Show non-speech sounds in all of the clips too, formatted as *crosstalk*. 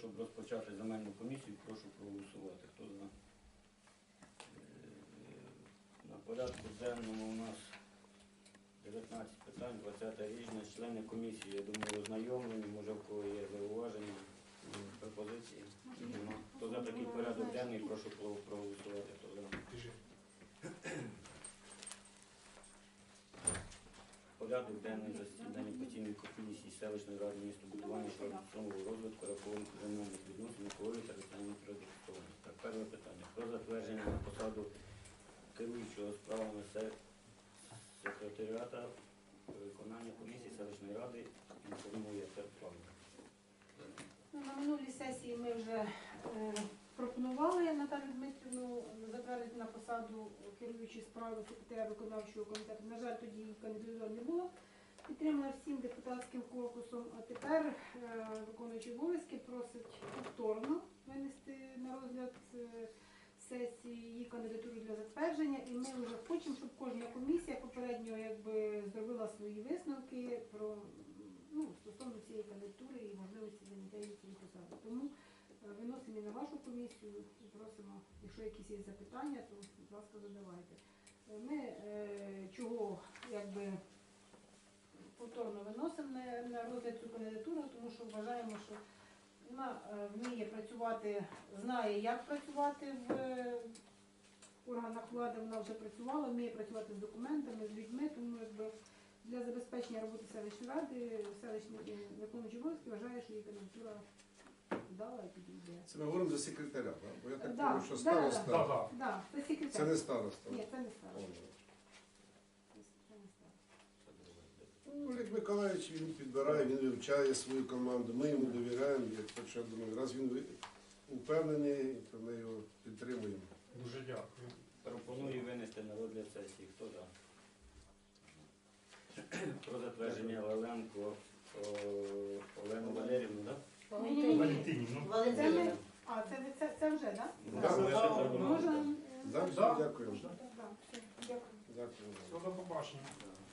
щоб розпочати земельну комісію, прошу проголосувати. Хто за? Е, На порядку денному у нас 19 питань, 20 рішення. Члени комісії, я думаю, ознайомлені, може в кого є зауваження, пропозиції. Хто за такий порядок денний, прошу проголосувати. Хто за? Порядок денний засідання постійної комісії селищної ради містобудування щодо розвитку рахунку земельних відносин екології та соціальної природокористування. Так, перше питання. Про затвердження на посаду керуючого справами се- секретаріата виконання комісії селищної ради інформує Терплавна. Ну, На минулій сесії ми вже е, пропонували Наталю Дмитрівну затвердити на посаду керуючої справи секретаря виконавчого комітету. На жаль, тоді її кандидатура не була підтримана всім депутатським корпусом. А тепер е, виконуючий обов'язки просить повторно винести на розгляд е, сесії її кандидатуру для затвердження. І ми вже хочемо, щоб кожна комісія попередньо якби зробила свої висновки про ну, стосовно цієї кандидатури і можливості заняття цієї посади. Е, виносимо і на вашу комісію просимо, якщо якісь є запитання, то будь ласка, задавайте. Е, Ми е, чого якби повторно виносимо на, розгляд цю кандидатуру, тому що вважаємо, що вона вміє працювати, знає, як працювати в органах влади, вона вже працювала, вміє працювати з документами, з людьми, тому якби для забезпечення роботи селищної ради селищний виконуючий обов'язки вважає, що її кандидатура підійде. Це ми говоримо за секретаря, так? бо я так Да, думаю, що да, староста. да. Так. Да, це секретар. Це не староста. Ні, це не староста. Це не староста. Ну, Олег Миколаївич він підбирає, він вивчає свою команду, ми йому довіряємо, як так що я думаю, раз він ви- упевнений, то ми його підтримуємо. Дуже дякую. Пропоную винести на розгляд сесії. Хто за? Про затвердження Валенко о, Олену Валерівну, так? Валентинівну. Це ми, а, це, ви- це, це вже, так? Да, Так, да, да. Можна? Да, все, Да. дякую. Да, дякую. Дякую. Все, до побачення.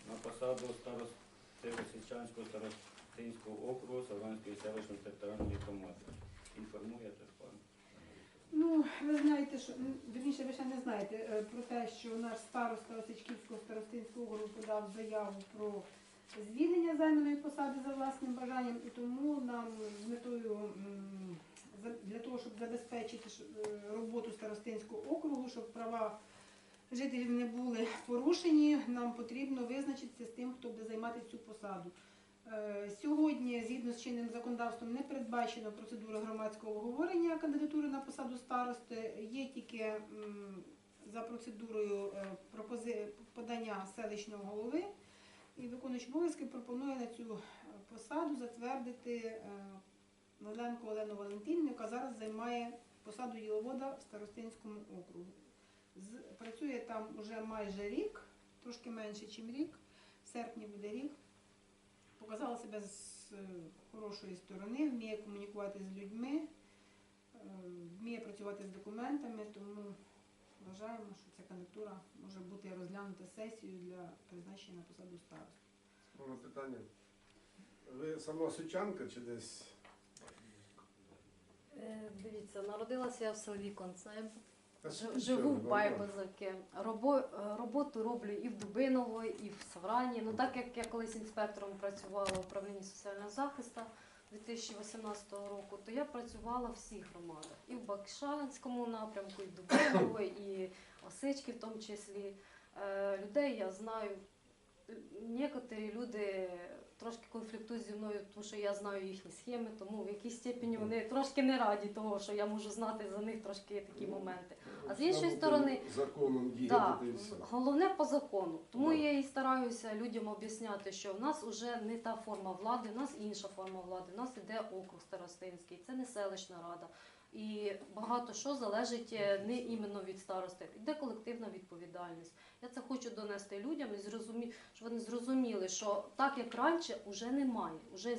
На посаду старости Січанського старостинського округу Савранської селищної територіальної громади. Інформує Терпан. Ну, ви знаєте, що вірніше, ви ще не знаєте е, про те, що наш староста Осичківського старостинського округу подав заяву про звільнення займаної посади за власним бажанням, і тому нам з метою для того, щоб забезпечити е, роботу старостинського округу, щоб права жителів не були порушені, нам потрібно визначитися з тим, хто буде займати цю посаду. Е, Сьогодні, згідно з чинним законодавством, не передбачено процедура громадського обговорення кандидатури на посаду старости. Є тільки за процедурою е, подання селищного голови. І виконуючий обов'язки пропонує на цю е, посаду затвердити е, Оленку Олену Валентинівну, яка зараз займає посаду діловода в Старостинському округу. Працює там вже майже рік, трошки менше, ніж рік. В серпні буде рік показала себе з е, хорошої сторони, вміє комунікувати з людьми, е, вміє працювати з документами, тому вважаємо, що ця кандидатура може бути розглянута сесією для призначення на посаду старости. Воно питання. Ви сама сучанка чи десь? Е, Дивіться, народилася я в селі Концеб. Та Ж- скільки Живу в ну, Робо, е, роботу роблю і в Дубиново, і в Саврані. Ну так як я колись інспектором працювала в управлінні соціального захисту 2018 року, то я працювала в всіх громадах. І в Бакшанському напрямку, і в Дубиново, і Осички в тому числі. Е, Людей я знаю. Некоторі люди трошки конфліктують зі мною, тому що я знаю їхні схеми, тому в якійсь степені вони трошки не раді того, що я можу знати за них трошки такі моменти. А з іншої сторони, законом Да, діяти все. головне по закону. Тому Да. я і стараюся людям об'ясняти, що в нас вже не та форма влади, в нас інша форма влади, в нас іде округ старостинський, це не селищна рада. І багато що залежить е, не іменно від старости, йде колективна відповідальність. Я це хочу донести людям і зрозумі, щоб вони зрозуміли, що так як раніше, вже немає, вже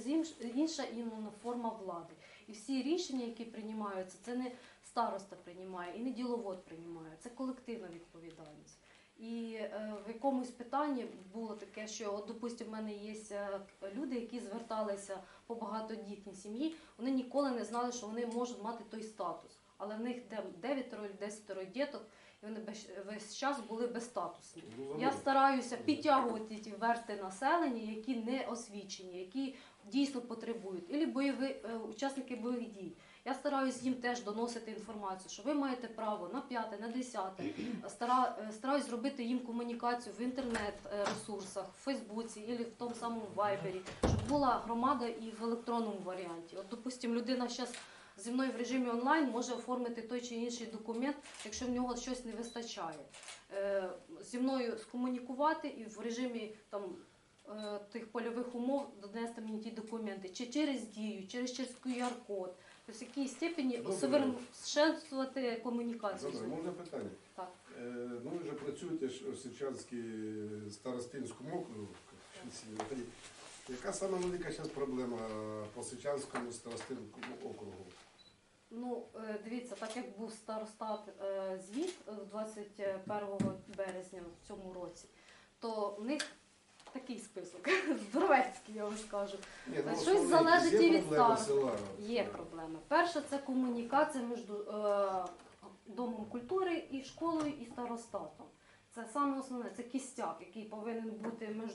інша іменно форма влади. І всі рішення, які приймаються, це не староста приймає і не діловод приймає, це колективна відповідальність. І е, в якомусь питанні було таке, що, от, допустимо, в мене є е, люди, які зверталися по багатодітній сім'ї, вони ніколи не знали, що вони можуть мати той статус. Але в них де 9 чи 10 діток, і вони без- весь час були безстатусні. Я стараюся підтягувати ті версти населення, які не освічені, які дійсно потребують, або бойові е, учасники бойових дій. Я стараюсь їм теж доносити інформацію, що ви маєте право на п'яте, на десяте. *clears throat* Стара, е, стараюсь зробити їм комунікацію в інтернет-ресурсах, в Фейсбуці або в тому самому Вайбері, щоб була громада і в електронному варіанті. От, допустимо, людина зараз зі мною в режимі онлайн може оформити той чи інший документ, якщо в нього щось не вистачає. Е, Зі мною скомунікувати і в режимі там. е, Тих польових умов донести мені ті документи, чи через дію, через через QR-код, тобто в якій степені Добре. совершенствувати комунікацію. Добре, можна питання? Так. Е, Ну, ви вже працюєте ж у Сичанській старостинському округу. Яка саме велика зараз проблема по Сичанському старостинському округу? Ну, е, дивіться, так як був старостат е, звіт е, 21 березня в цьому році, то в них такий список *laughs* здоровецький, я вам скажу. Ні, Та щось залежить і є від проблеми старосту. села? Є проблеми. Перше, це комунікація між е, домом культури і школою і старостатом. Це саме основне, це кістяк, який повинен бути між е,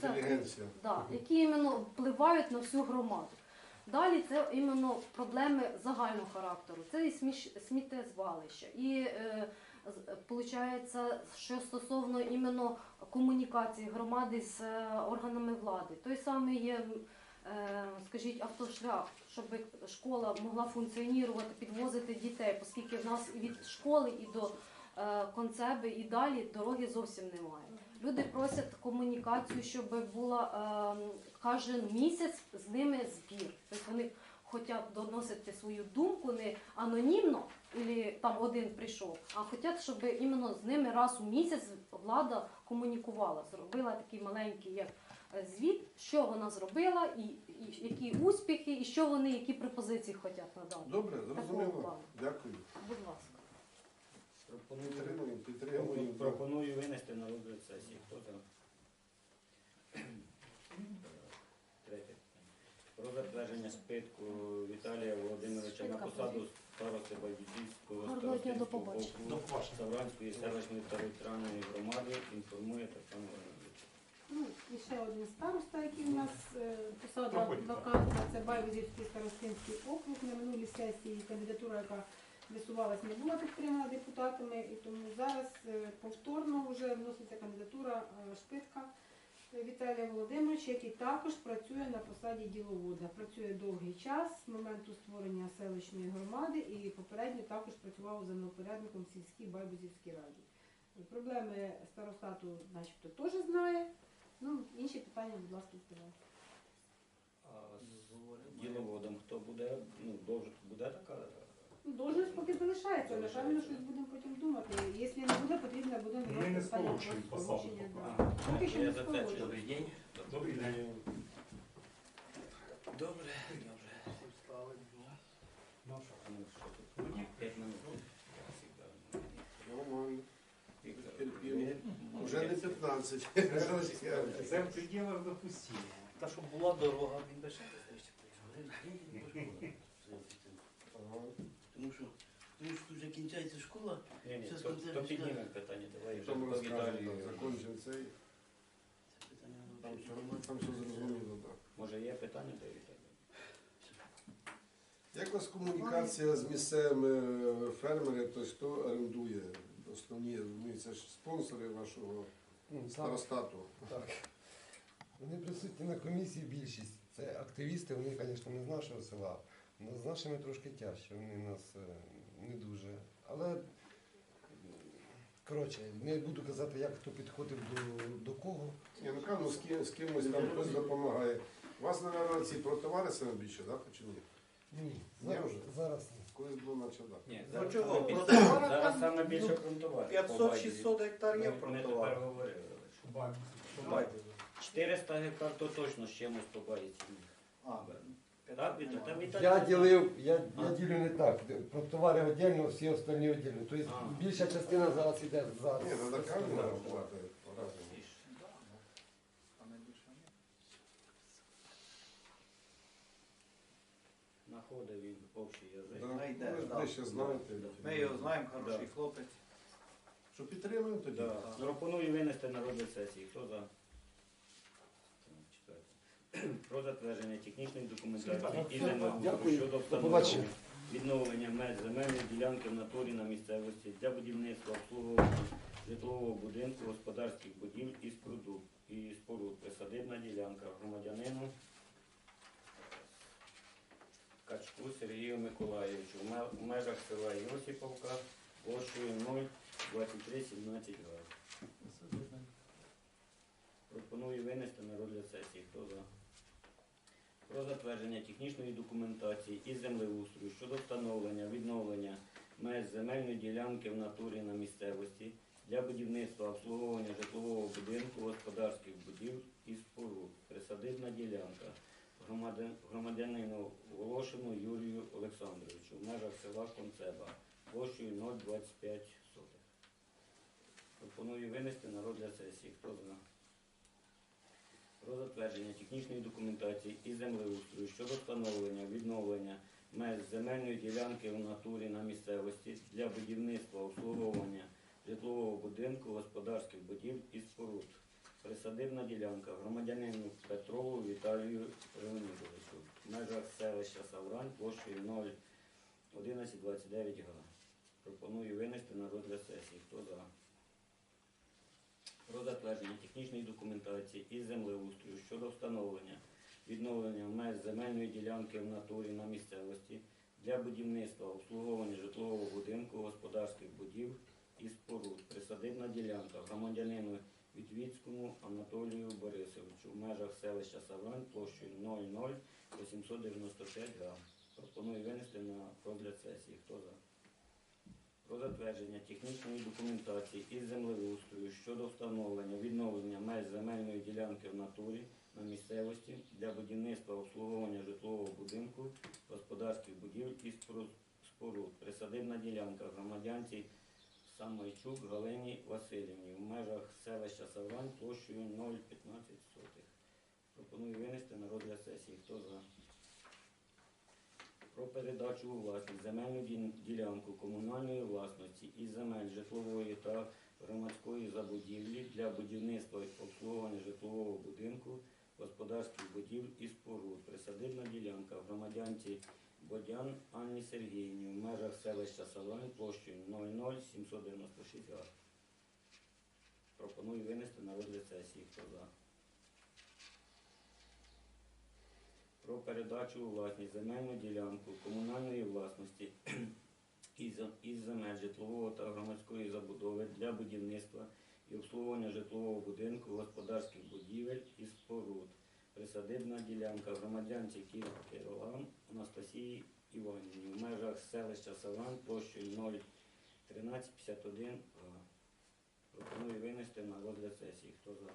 це- Інтелігенція. да, які іменно впливають на всю громаду. Далі це іменно проблеми загального характеру. Це і сміш- сміттєзвалище. І е, получається, що стосовно іменно комунікації громади з е, органами влади. Той самий є, е, скажіть, автошлях, щоб школа могла функціонувати, підвозити дітей, оскільки в нас від школи і до е, концеби і далі дороги зовсім немає. Люди просять комунікацію, щоб була ем, кожен місяць з ними збір. Тобто вони хочуть доносити свою думку не анонімно, або там один прийшов, а хочуть, щоб іменно з ними раз у місяць влада комунікувала, зробила такий маленький як е, звіт, що вона зробила, і, і які успіхи, і що вони, які пропозиції хочуть надати. Добре, зрозуміло. Дякую. Будь ласка. Пропоную, Підтримуємо, підтримуємо. пропоную винести на розгляд сесії. Хто за? Про затвердження спитку Віталія Володимировича на посаду старости до старостинського побачення. До округу побачення. Савранської селищної територіальної громади інформує Тетяна Леонідович. Ну, і ще один староста, який у нас е, посада вакантна, це Байвозівський старостинський округ. На минулій сесії кандидатура, яка висувалась, не була підтримана депутатами, і тому зараз е, повторно вже вноситься кандидатура е, Шпитка е, Віталія Володимировича, який також працює на посаді діловода. Працює довгий час з моменту створення селищної громади і попередньо також працював землепорядником в сільській Байбузівській раді. Проблеми старостату, начебто, теж знає. Ну, інші питання, будь ласка, задавайте. А з діловодом хто буде? Ну, довже буде така? Должність поки залишається, але певно щось будемо потім думати. Якщо не буде, потрібно буде Ми не скорочуємо посаду поки. що не за це скорочуємо. добрий день. Добрий день. Добре, добре. П'ять минут. Нормально. Уже не 15. Це в пределах допустимо. Та щоб була дорога, він би ще Ага. Тому що, тому що вже кінчається школа, Ні, ні, Щас то, то піднімемо питання, давай вже Там розкажемо, так, цей. це питання Там воно все, там все зрозуміло, так. Може є питання до Віталія? Як у вас комунікація з місцевими фермерами, тобто хто орендує основні, ну, це ж спонсори вашого Ну, так, старостату? так. Вони присутні на комісії більшість. Це активісти, вони, звісно, не з нашого села. Але З нашими трошки тяжче, вони нас е, не дуже. Але коротше, не буду казати, як хто підходив до, до кого. Ні, ну кажу, з, ким, з кимось там хтось допомагає. У вас, мабуть, ці про товари саме більше, так? Чи ні? Ні, Ні, зараз, вже. зараз ні. Колись було наче так. Ні, Ну, зараз чого? зараз там, саме більше ну, 500-600 гектар є ми тепер говорили. Шубайці. 400 гектар то точно з чимось побається. А, Так. Я ділив, я, я ділю не так. Про товари віддільно, всі остальні віддільно. Тобто більша частина зараз йде за. Ні, треба камінь рахувати. Знаходив він общий язик. Да, Найде, ви ж да. ближче знаєте. Ми його знаємо, хороший Да. хлопець. Що підтримуємо тоді? Да. Пропоную винести на розгляд сесії. Хто за? *clears throat* Про затвердження технічної документації і землеустрою щодо встановлення відновлення меж земельної ділянки в натурі на місцевості для будівництва обслуговування житлового будинку, господарських будівель і споруд, і споруд. Присадибна ділянка громадянину Качку Сергію Миколаївичу в межах села Йосиповка площею 02317 га. Пропоную винести на розгляд сесії. Хто за? Про затвердження технічної документації і землеустрою щодо встановлення, відновлення меж земельної ділянки в натурі на місцевості для будівництва обслуговування житлового будинку, господарських будівель і споруд. Присадибна ділянка громадянину Волошину Юрію Олександровичу в межах села Концеба площею 025 сотих. Пропоную винести на розгляд сесії. Хто за? Про затвердження технічної документації і землеустрою щодо встановлення, відновлення меж земельної ділянки в натурі на місцевості для будівництва обслуговування житлового будинку, господарських будівель і споруд. Присадибна ділянка громадянину Петрову Віталію Леонідовичу в межах селища Саврань площею 01129 га. Пропоную винести на розгляд сесії. Хто за? Про затвердження технічної документації і землеустрою щодо встановлення відновлення меж земельної ділянки в натурі на місцевості для будівництва обслуговування житлового будинку, господарських будів і споруд. Присадибна ділянка громадянину Вітвіцькому Анатолію Борисовичу в межах селища Саврань площею 00895 га. Пропоную винести на розгляд сесії. Хто за? Про затвердження технічної документації із землеустрою щодо встановлення відновлення меж земельної ділянки в натурі на місцевості для будівництва обслуговування житлового будинку, господарських будівель і споруд. Присадибна ділянка громадянці Самойчук Галині Васильівні в межах селища Саврань площею 0,15 сотих. Пропоную винести на розгляд сесії. Хто за? Про передачу у власність земельну ділянку комунальної власності і земель житлової та громадської забудівлі для будівництва і обслуговування житлового будинку, господарських будівель і споруд. Присадибна ділянка громадянці Бодян Анні Сергіївні в межах селища Салань площею 00796 га. Пропоную винести на розгляд сесії. Хто за? Про передачу у власність земельну ділянку комунальної власності *clears throat* із земель житлового та громадської забудови для будівництва і обслуговування житлового будинку, господарських будівель і споруд. Присадибна ділянка громадянці Кіролан Анастасії Іванівні в межах селища Саван площею 01351 га. Пропоную винести на розгляд сесії. Хто за?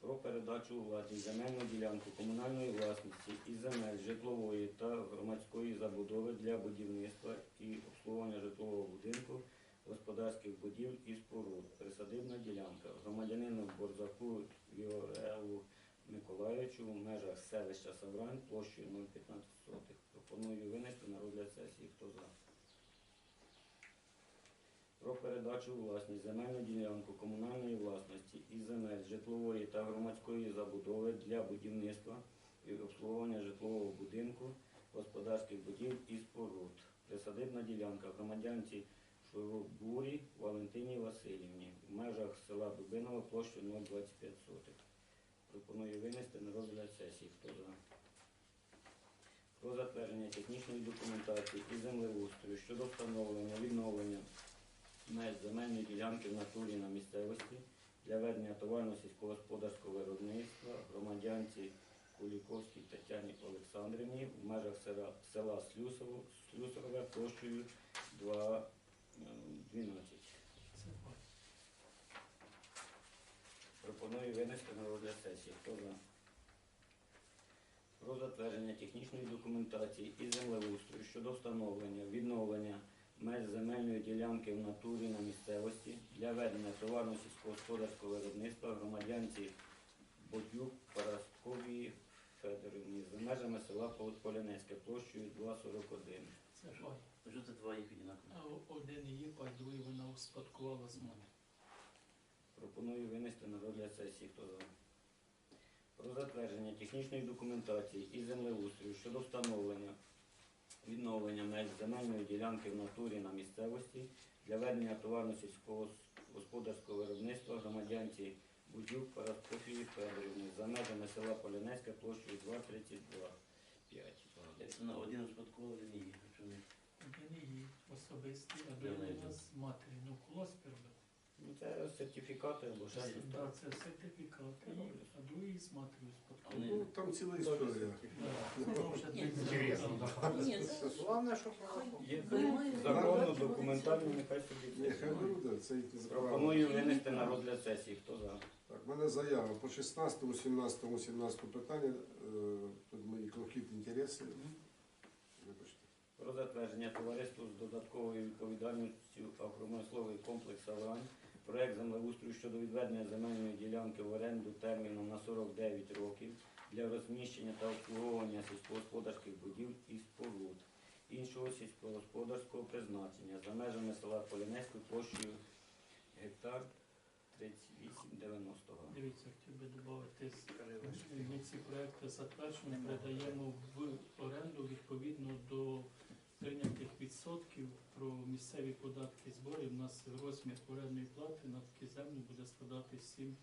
Про передачу у власність земельну ділянку комунальної власності із земель житлової та громадської забудови для будівництва і обслуговування житлового будинку, господарських будівель і споруд. Присадибна ділянка громадянину Борзаку Віорелу Миколаївичу в межах селища Саврань площею 015 сотих. Пропоную винести на розгляд сесії. Хто за? Передачу власність земельну ділянку комунальної власності і земель житлової та громадської забудови для будівництва і обслуговування житлового будинку, господарських будівель і споруд. Присадибна ділянка громадянці Шурубурі Валентині Васильівні в межах села Дубинова площею 025 сотих. Пропоную винести на розгляд сесії. Хто за? Про затвердження технічної документації і землеустрою щодо встановлення відновлення меж земельної ділянки в натурі на місцевості для ведення товарно сільськогосподарського виробництва громадянці Куліковській Тетяні Олександрівні в межах села, Слюсово, Слюсове площею 2, е, 12. Пропоную винести на розгляд сесії. Хто за? Про затвердження технічної документації і землеустрою щодо встановлення, відновлення меж земельної ділянки в натурі на місцевості для ведення товарно сільськогосподарського виробництва громадянці Бодюк Парасковії Федорівні за межами села Полянецьке площею 2,41. Це? Що це два їх? А один її пай, другий вона успадкувала з мене. Пропоную винести на розгляд сесії. Хто за? Про затвердження технічної документації і землеустрою щодо встановлення відновлення меж земельної ділянки в натурі на місцевості для ведення товарно-сільського господарського виробництва громадянці Будюк Параскофії Федорівни за межами села Полянецьке площею 232. Це на один успадкував, один. Що ви? Один її особистий, а другий знайду. з матері. Ну, колоспір був. Ну, це сертифікати або ще щось. Так, це сертифікат, її, а другий з матері успадкував. Ну, там ціла історія. Ну, Інтересно, Ні, це Головне, що Є законно, документально, нехай собі. Нехай беруть, це їхні. Пропоную винести на розгляд сесії. Хто за? Так, в мене заява по 16, 17, 17 питання. Е, Тут мої конфлікт інтересів. Вибачте. Про затвердження товариству з додатковою відповідальністю агропромисловий комплекс «Аврань». Проект землеустрою щодо відведення земельної ділянки в оренду терміном на 49 років для розміщення та обслуговування сільськогосподарських будівель і споруд іншого сільськогосподарського призначення за межами села Полінецькою площею гектар 3890 га. Дивіться, хотів би додати, ми ці проекти затверджені передаємо в оренду відповідно до прийнятих відсотків про місцеві податки і збори. У нас розмір орендної плати на такі землі буде складати 7%.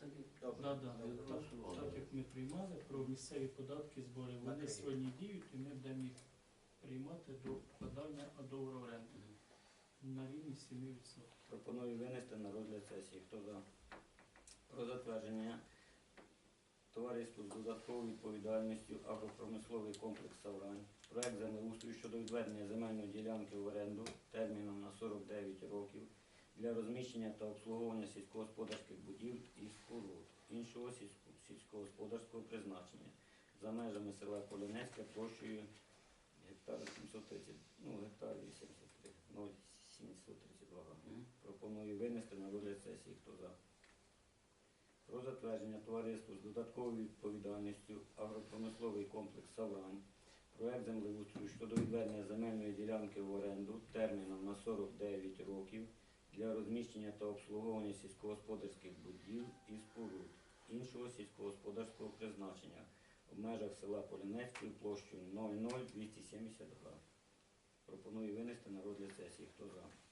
Так, як- Да, да, Ми так, так як ми приймали про місцеві податки і збори, вони сьогодні діють і ми будемо їх приймати до вкладання договору оренди на рівні 7%. Пропоную винести на розгляд сесії. Хто за? Про затвердження товариству з додатковою відповідальністю агропромисловий комплекс «Саврань». Проект землеустрою щодо відведення земельної ділянки в оренду терміном на 49 років для розміщення та обслуговування сільськогосподарських будівель і споруд іншого сільськогосподарського призначення за межами села Полянецьке площею гектар 730, ну, гектар 83, 0,732 га. Пропоную винести на розгляд сесії. Хто за? Про затвердження товариству з додатковою відповідальністю агропромисловий комплекс «Саврань». Проект землеустрою щодо відведення земельної ділянки в оренду терміном на 49 років для розміщення та обслуговування сільськогосподарських будівель і споруд іншого сільськогосподарського призначення в межах села Полінецької площею 00270 га. Пропоную винести на розгляд сесії. Хто за?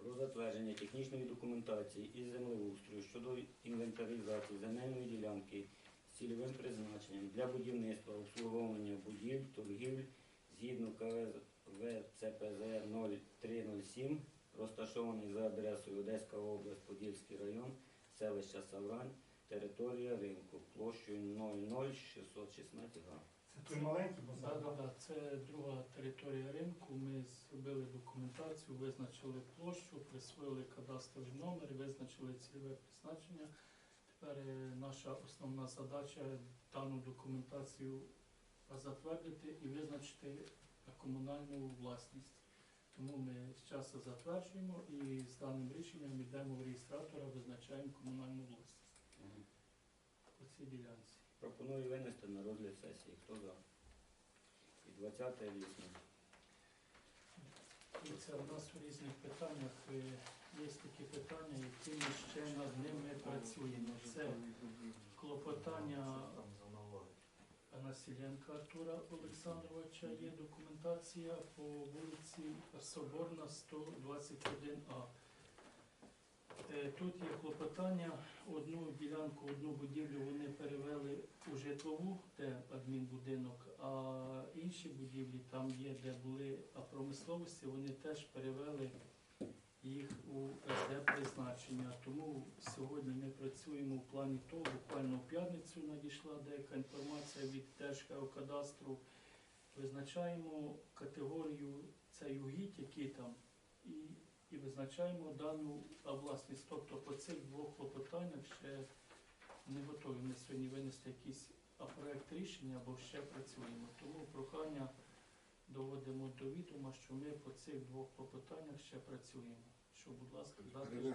Про затвердження технічної документації із землеустрою щодо інвентаризації земельної ділянки з цільовим призначенням для будівництва обслуговування будівель, торгівель згідно КВ ЦПЗ 0307, розташований за адресою Одеська область, Подільський район, селища Саврань, територія ринку, площею 00616 га. Це той маленький, Да, да, да. Це друга територія ринку. Ми зробили документацію, визначили площу, присвоїли кадастровий номер, визначили цільове призначення. Тепер е, наша основна задача дану документацію затвердити і визначити на комунальну власність. Тому ми з часу затверджуємо і з даним рішенням йдемо в реєстратора, визначаємо комунальну власність по цій ділянці. Пропоную винести на розгляд сесії. Хто за? І 20 різне. І це у нас у різних питаннях е, є такі питання, які ми ще над ними працюємо. Це клопотання Насіленка Артура Олександровича, є документація по вулиці Соборна 121А. Е, Тут є клопотання, одну ділянку, одну будівлю вони перевели у житлову, де адмінбудинок, а інші будівлі, там є, де були промисловості, вони теж перевели їх у СД призначення. Тому сьогодні ми працюємо в плані того, буквально в п'ятницю надійшла деяка інформація від Держгеокадастру. Визначаємо категорію цей угідь, які там, і, і визначаємо дану власність. Тобто по цих двох клопотаннях ще не готові ми сьогодні винести якісь а проект рішення, бо ще працюємо. Тому прохання доводимо до відома, що ми по цих двох клопотаннях ще працюємо. Що, будь ласка, дати,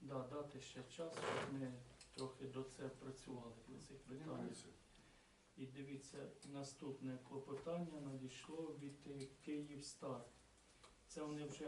да, дати ще час, щоб ми трохи до це працювали по цих питаннях. І дивіться, наступне клопотання надійшло від Київстар. Це вони вже